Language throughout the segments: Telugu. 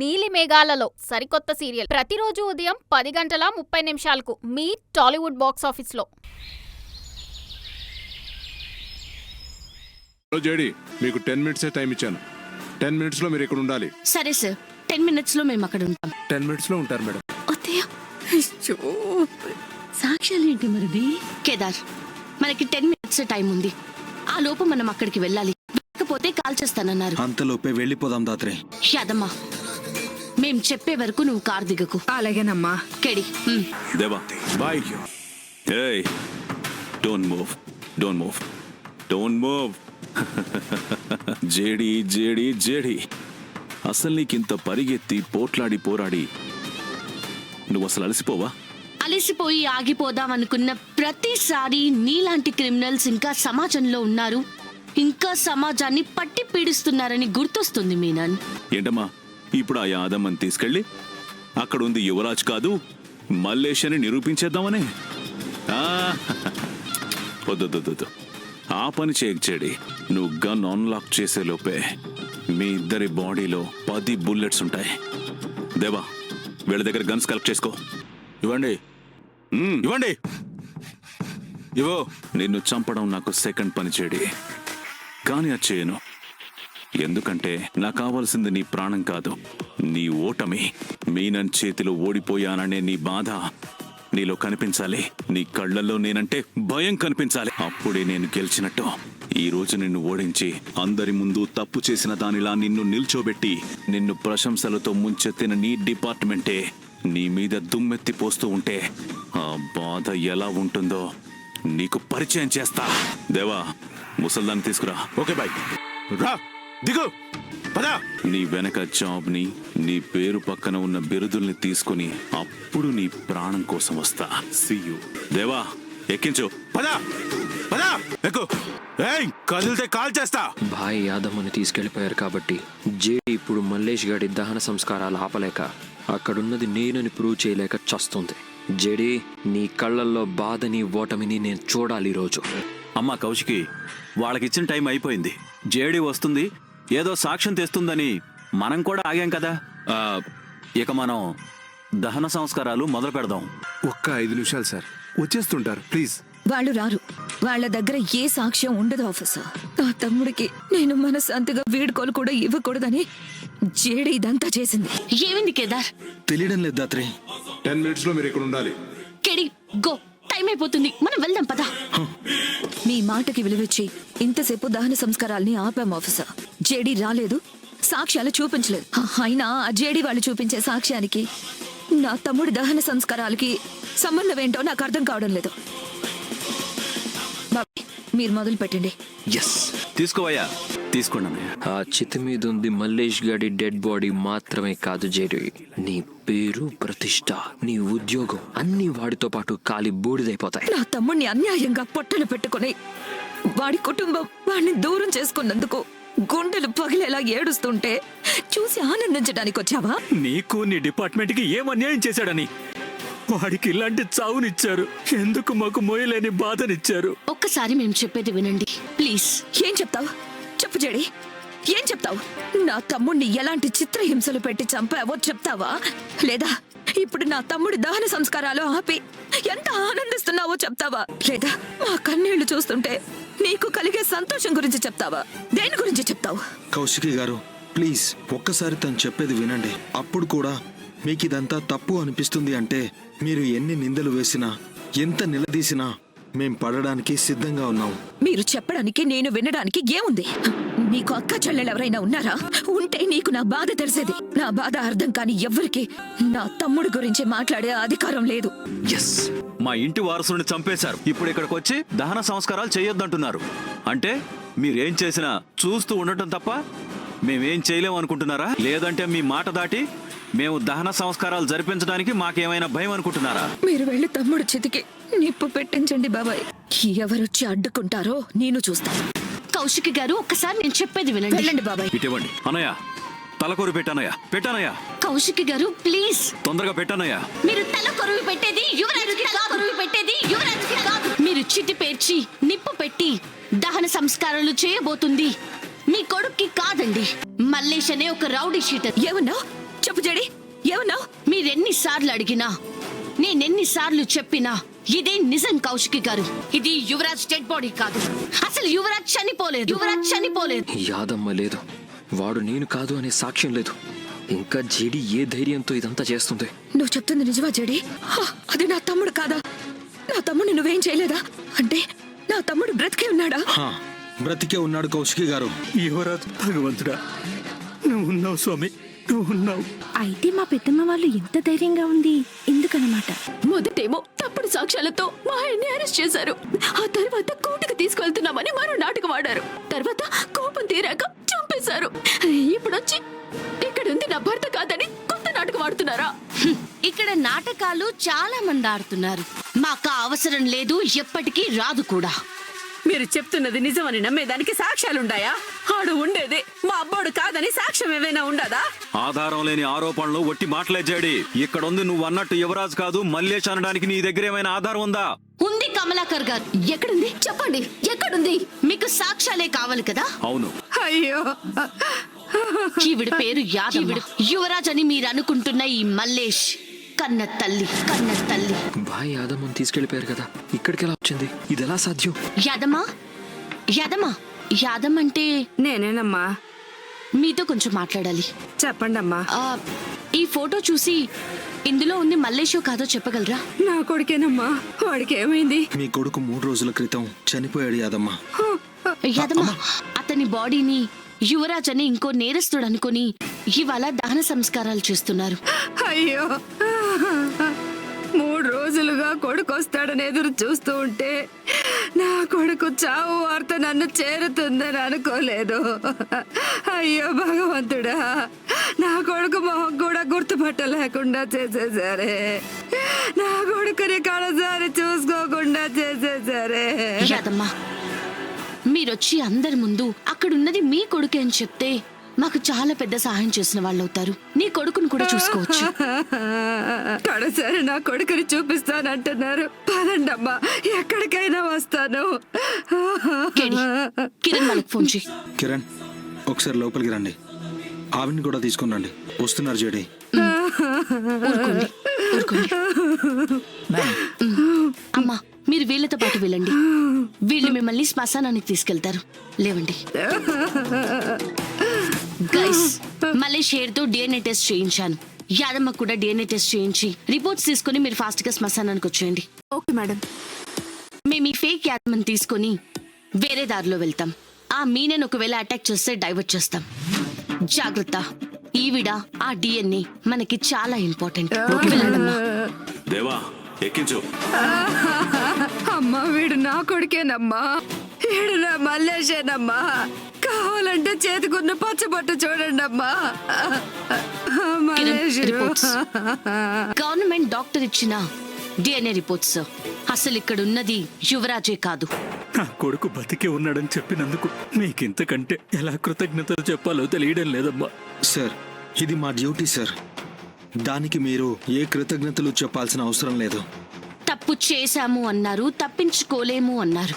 నీలి మేఘాలలో సరికొత్త సీరియల్. ప్రతిరోజు ఉదయం పది గంటల ముప్పై నిమిషాలకు మీ టాలీవుడ్ బాక్స్ ఆఫీస్లో. జేడి మీకు టెన్ మినిట్సే టైం ఇచ్చాను. టెన్ మినిట్స్లో మీరు ఇక్కడ ఉండాలి. సరే సార్ టెన్ మినిట్స్లో మేము అక్కడ ఉంటాం. టెన్ మినిట్స్లో ఉంటారు మేడం. అత్తయ్య అయ్యో సాక్ష్యాలు ఏంటి మరిది? కేదార్ మనకి టెన్ మినిట్స్ టైం ఉంది. ఆ లోపు మనం అక్కడికి వెళ్ళాలి. లేకపోతే కాల్ చేస్తానన్నారు. అంతలోపే వెళ్ళిపోదాం దాత్రి. యాదమ్మా మేం చెప్పే వరకు నువ్వు కార్ దిగకు. అలాగేనమ్మా. కెడి. దేవా బాయ్ ఏయ్ don't move don't move don't move. JD JD JD. అసలు నీకింత పరిగెత్తి పోట్లాడి పోరాడి నువ్వు అసలు అలసిపోవా? అలసిపోయి ఆగిపోదాం అనుకున్న ప్రతిసారి నీలాంటి క్రిమినల్స్ ఇంకా సమాజంలో ఉన్నారు. ఇంకా సమాజాన్ని పట్టి పీడిస్తున్నారని గుర్తొస్తుంది మీనన్. ఏంటమ్మా? ఇప్పుడు ఆ యాదమ్మని తీసుకెళ్ళి అక్కడ ఉంది యువరాజ్ కాదు మల్లేష్ అని నిరూపించేద్దామనే. ఆ, వద్దు ఆ పని చేయకు నువ్వు గన్ అన్లాక్ చేసే లోపే మీ ఇద్దరి బాడీలో పది బుల్లెట్స్ ఉంటాయి. దేవా వీళ్ళ దగ్గర గన్స్ కలెక్ట్ చేసుకో. ఇవ్వండి. ఇవ్వండి. ఇవ్వు. నిన్ను చంపడం నాకు సెకండ్ పని చేడి. కానీ అది చేయను. ఎందుకంటే నాకు కావాల్సింది నీ ప్రాణం కాదు నీ ఓటమి. మీనన్ చేతిలో ఓడిపోయాననే నీ బాధ. నీలో కనిపించాలి నీ కళ్ళల్లో నేనంటే భయం కనిపించాలి. అప్పుడే నేను గెలిచినట్టు. ఈ రోజు నిన్ను ఓడించి అందరి ముందు తప్పు చేసిన దానిలా నిన్ను నిల్చోబెట్టి నిన్ను ప్రశంసలతో ముంచెత్తిన నీ డిపార్ట్మెంటే నీ మీద దుమ్మెత్తి పోస్తూ ఉంటే ఆ బాధ ఎలా ఉంటుందో నీకు పరిచయం చేస్తా. దేవా ముసల్దాన్ని తీసుకురా. Okay boy. రా. దిగు! పదా! నీ వెనక జాబ్ని నీ పేరు పక్కన ఉన్న బిరుదుల్ని తీసుకుని అప్పుడు నీ ప్రాణం కోసం వస్తా. సియు దేవా ఎక్కించు. పదా! పదా! ఎక్కు! ఏయ్ కదిలితే కాల్ చేస్తా. భాయ్ యాదమ్మని తీసుకెళ్ళిపోయారు కాబట్టి జేడి ఇప్పుడు మల్లేష్ గాడి దహన సంస్కారాలు ఆపలేక అక్కడున్నది నేనని ప్రూవ్ చేయలేక చస్తుంది. జేడి నీ కళ్ళల్లో బాధని ఓటమిని నేను చూడాలి ఈ రోజు అమ్మా కౌశికి వాళ్ళకిచ్చిన టైం అయిపోయింది. జేడి వస్తుంది ఏదో సాక్ష్యం తెస్తుందని మనం కూడా ఆగాం కదా. ఆ, ఇక మనం దహన సంస్కారాలు మొదలు పెడదాం. ఒక్క ఐదు నిమిషాలు సార్. వచ్చేస్తుంటారు ప్లీజ్. వాళ్ళు రారు. వాళ్ళ దగ్గర ఏ సాక్ష్యం ఉండదు ఆఫీసర్. నా తమ్ముడికి నేను మనశాంతిగా వీడుకోలు కూడా ఇవ్వకూడదని జేడి ఇదంతా చేసింది. ఏమైంది కేదార్? తెలియడం లేదు దాత్రి. టెన్ మినిట్స్లో మీరు ఇక్కడ ఉండాలి. KD go. టైం అయిపోతుంది మనం వెళ్దాం పదా. మీ మాటకి విలువిచ్చి ఇంతసేపు దహన సంస్కారాల్ని ఆపాం ఆఫీసర్. జేడి రాలేదు. సాక్ష్యాలు చూపించలేదు. అయినా ఆ జేడి వాళ్ళు చూపించే సాక్ష్యానికి నా తమ్ముడి దహన సంస్కారాలకి సంబంధం ఏంటో నాకు అర్థం కావడం లేదు. బాబాయ్ మీరు మొదలు పెట్టండి ఎస్ తీసుకోవయ్యా. తీసుకోండి అన్నయ్య ఆ చితి మీద ఉంది మల్లేష్ గాడి డెడ్ బాడీ మాత్రమే కాదు జేడి నీ పేరు ప్రతిష్ట నీ ఉద్యోగం అన్ని వాడితో పాటు కాలి బూడిదైపోతాయి. నా తమ్ముడిని అన్యాయంగా పొట్టలు పెట్టుకుని వాడి కుటుంబం వాడిని దూరం చేసుకున్నందుకు గుండెలు పగిలేలా ఏడుస్తుంటే చూసి ఆనందించడానికి వచ్చావా నీకు నీ డిపార్ట్మెంట్కి ఏం అన్యాయం చేశాడని? వాడికి ఇలాంటి చావునిచ్చారు. ఎందుకు మాకు మోయలేని బాధనిచ్చారు? ఒక్కసారి మేము చెప్పేది వినండి. ప్లీజ్. ఏం చెప్తావు? చెప్పు జడి. ఏం చెప్తావు? నా తమ్ముడిని ఎలాంటి చిత్రహింసలు పెట్టి చంపావో చెప్తావా? లేదా ఇప్పుడు నా తమ్ముడి దహన సంస్కారాలు ఆపి ఎంత ఆనందిస్తున్నావో చెప్తావా? లేదా మా కన్నీళ్ళు చూస్తుంటే నీకు కలిగే సంతోషం గురించి చెప్తావా? దేని గురించి చెప్తావు? కౌశికి గారు ప్లీజ్ ఒక్కసారి తను చెప్పేది వినండి. అప్పుడు కూడా మీకు ఇదంతా తప్పు అనిపిస్తుంది అంటే మీరు ఎన్ని నిందలు వేసినా ఎంత నిలదీసినా మేం పడడానికి సిద్ధంగా ఉన్నాం. మీరు చెప్పడానికి నేను వినడానికి ఏముంది? నీకు అక్క చెల్లెలు ఎవరైనా ఉన్నారా? ఉంటే నీకు నా బాధ తెలిసేది. నా బాధ అర్థం కాని ఎవ్వరికి నా తమ్ముడి గురించి మాట్లాడే అధికారం లేదు. ఎస్ మా ఇంటి వారసుని చంపేశారు. ఇప్పుడు ఇక్కడికి వచ్చి దహన సంస్కారాలు చేయొద్దంటున్నారు. అంటే మీరేం చేసినా చూస్తూ ఉండటం తప్ప మేమేం చేయలేం అనుకుంటున్నారా లేదంటే మీ మాట దాటి మేము దహన సంస్కారాలు జరిపించడానికి మాకేమైనా భయం అనుకుంటున్నారా? మీరు వెళ్ళి తమ్ముడు చితికి నిప్పు పెట్టించండి బాబాయ్. ఎవరొచ్చి అడ్డుకుంటారో నేను చూస్తాను. కౌశికి గారు ఒక్కసారి నేను చెప్పేది వినండి. వెళ్ళండి బాబాయ్. ఇటివ్వండి అనయ్య తలకొరి పెట్టనయ్య పెట్టనయ్య కౌశికి గారు ప్లీజ్. తొందరగా పెట్టనయ్య మీరు తల కొరువు పెట్టేది యువరాజుకి తల కొరువు పెట్టేది యువరాజుకి కాదు. మీరు చితి పేర్చి నిప్పు పెట్టి దహన సంస్కారాలు చేయబోతుంది. మీ కొడుక్కి కాదండి. మల్లేష్ అనే ఒక రౌడీ షీటర్. ఏమన్నా? చెప్పు జడి ఏమన్నావు మీరెన్నిసార్లు అడిగినా నేనెన్నిసార్లు చెప్పినా ఇదే నిజం కౌశికి గారు. ఇది యువరాజ్ డెడ్ బాడీ కాదు. అసలు యువరాజ్ చనిపోలేదు. యువరాజ్ చనిపోలేదు. యాదమ్మ లేదు. వాడు నేను కాదు అనే సాక్ష్యం లేదు. ఇంకా జేడి ఏ ధైర్యంతో ఇదంతా చేస్తుంది? నువ్వు చెప్తుంది నిజమా జడి? హా, అది నా తమ్ముడు కాదా? నా తమ్ముడిని నువ్వేం చేయలేదా? అంటే నా తమ్ముడు బ్రతికే ఉన్నాడా? హా, బ్రతికే ఉన్నాడు కౌశికి గారు. యువరాజు భగవంతుడా నువ్వు ఉన్నావు స్వామి. ఉన్నావు. అయితే మా పెద్దమ్మ వాళ్ళు ఎంత ధైర్యంగా ఉంది? ఎందుకనమాట? మొదటేమో తప్పుడు సాక్ష్యాలతో మా ఆయన్ని అరెస్ట్ చేశారు. ఆ తర్వాత కోర్టుకు తీసుకెళ్తున్నామని మరో నాటకం ఆడారు. తర్వాత కోపం తీరాక చంపేశారు. ఇప్పుడు వచ్చి ఇక్కడుంది నా భర్త కాదని కొత్త నాటకం ఆడుతున్నారా. ఇక్కడ నాటకాలు చాలా మంది ఆడుతున్నారు. మాకు అవసరం లేదు ఎప్పటికీ రాదు కూడా. మీరు చెప్తున్నది నిజమని నమ్మేదానికి సాక్ష్యాలుండాయా? ఆడు ఉండేది మా అబ్బోడు కాదని సాక్ష్యం ఏమైనా ఉండదా? ఆధారం లేని ఆరోపణలు ఒట్టి ఇక్కడ ఉంది నువ్వు అన్నట్టు యువరాజ్ కాదు మల్లేష్ అనడానికి నీ దగ్గర ఏమైనా ఆధారం ఉందా? ఉంది కమలాకర్ గారు. ఎక్కడుంది? చెప్పండి. ఎక్కడుంది? మీకు సాక్ష్యాలే కావాలి కదా? అవును. అయ్యో. ఈవిడ పేరు యాదవ్ యువరాజ్ అని మీరు అనుకుంటున్న ఈ మల్లేష్. కన్న తల్లి కన్న తల్లి. భాయ్ యాదమ్మని తీసుకెళ్ళిపోయారు కదా. ఇక్కడికి ఎలా వచ్చింది? ఇది ఎలా సాధ్యం? యాదమ్మా? యాదమ్మా? యాదమ్ అంటే నేనేనమ్మా. మీతో కొంచెం మాట్లాడాలి. చెప్పండమ్మా. ఆ, ఈ ఫోటో చూసి ఇందులో ఉంది మల్లేషో కాదో చెప్పగలరా? నా కొడుకేనమ్మా. వాడికి ఏమైంది మీ కొడుకు మూడు రోజుల క్రితం చనిపోయాడు యాదమ్మ. యాదమ్మా అతని బాడీని యువరాజ్ అని ఇంకో నేరస్తుడు అనుకుని ఇవాళ దహన సంస్కారాలు చేస్తున్నారు. అయ్యో మూడు రోజులుగా కొడుకు వస్తాడని ఎదురు చూస్తూ ఉంటే నా కొడుకు చావు వార్త నన్ను చేరుతుందని అనుకోలేదు. అయ్యో భగవంతుడా నా కొడుకు మొహం కూడా గుర్తుపట్టలేకుండా చేసేసారే. నా కొడుకుని కడసారి చూసుకోకుండా చేసేసారే. యాదమ్మా మీరొచ్చి అందరి ముందు అక్కడున్నది మీ కొడుకే అని చెప్తే మాకు చాలా పెద్ద సహాయం చేసిన వాళ్ళు అవుతారు నీ కొడుకును కూడా చూసుకోవచ్చు. కడసారి నా కొడుకుని చూపిస్తానంటున్నారు. పదండమ్మా ఎక్కడికైనా వస్తాను. కిరణ్ వాళ్ళకి ఫోన్ చేయి. కిరణ్ ఒకసారి లోపలికి రండి. ఆవిని కూడా తీసుకుని రండి. వస్తున్నారు జేడి. అమ్మా మీరు వీళ్ళతో పాటు వెళ్ళండి. వీళ్ళు మిమ్మల్ని శ్మశానానికి తీసుకెళ్తారు. లేవండి. గైస్ మళ్ళీ షేర్తో డిఎన్ఏ టెస్ట్ చేయించాను. యాదమ్మ కూడా డిఎన్ఏ టెస్ట్ చేయించి రిపోర్ట్స్ తీసుకొని మీరు ఫాస్ట్గా శ్మశానానికి వచ్చేయండి. Okay madam. మేము ఈ ఫేక్ యాదమ్మని తీసుకొని వేరే దారిలో వెళ్తాం. ఆ మీనని ఒకవేళ అటాక్ చేస్తే డైవర్ట్ చేస్తాం. జాగ్రత్త. ఈవిడ ఆ డిఎన్ఏ మనకి చాలా ఇంపార్టెంట్ దేవా ఎక్కించు. అమ్మా వీడు నా కొడుకేనమ్మా. వీడు నా మల్లేషేనమ్మా కావాలంటే చేతికున్న పచ్చబట్టు చూడండి అమ్మా. గవర్నమెంట్ డాక్టర్ ఇచ్చిన డిఎన్ఏ రిపోర్ట్స్ అసలు ఇక్కడ ఉన్నది యువరాజే కాదు. నా కొడుకు బతికే ఉన్నాడని చెప్పినందుకు మీకింతకంటే ఎలా కృతజ్ఞతలు చెప్పాలో తెలియడం లేదమ్మా. సార్ ఇది మా డ్యూటీ సార్ దానికి మీరు ఏ కృతజ్ఞతలు చెప్పాల్సిన అవసరం లేదు. తప్పు చేశాము అన్నారు తప్పించుకోలేము అన్నారు.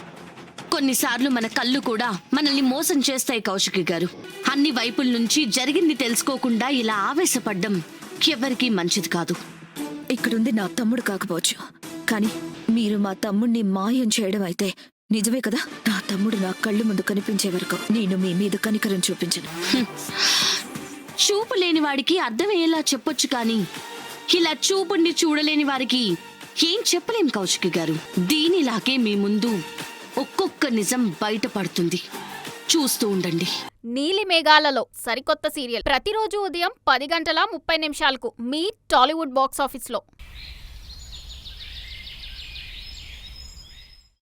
కొన్నిసార్లు మన కళ్ళు కూడా మనల్ని మోసం చేస్తాయి కౌశికి గారు. అన్ని వైపుల నుంచి జరిగింది తెలుసుకోకుండా ఇలా ఆవేశపడ్డం ఎవరికీ మంచిది కాదు. ఇక్కడుంది నా తమ్ముడు కాకపోవచ్చు. కానీ మీరు మా తమ్ముడిని మాయం చేయడం అయితే నిజమే కదా? నా తమ్ముడు నా కళ్ళు ముందు కనిపించే వరకు నేను మీ మీద కనికరం చూపించను. చూపు లేని వాడికి అర్థమయ్యేలా చెప్పొచ్చు కానీ ఇలా చూపుండి చూడలేని వారికి ఏం చెప్పలేం కౌశికి గారు? దీనిలాగే మీ ముందు ఒక్కొక్క నిజం బయటపడుతుంది. చూస్తూ ఉండండి. నీలి మేఘాలలో సరికొత్త సీరియల్. ప్రతిరోజు ఉదయం పది గంటల ముప్పై నిమిషాలకు మీ టాలీవుడ్ బాక్స్ ఆఫీస్లో.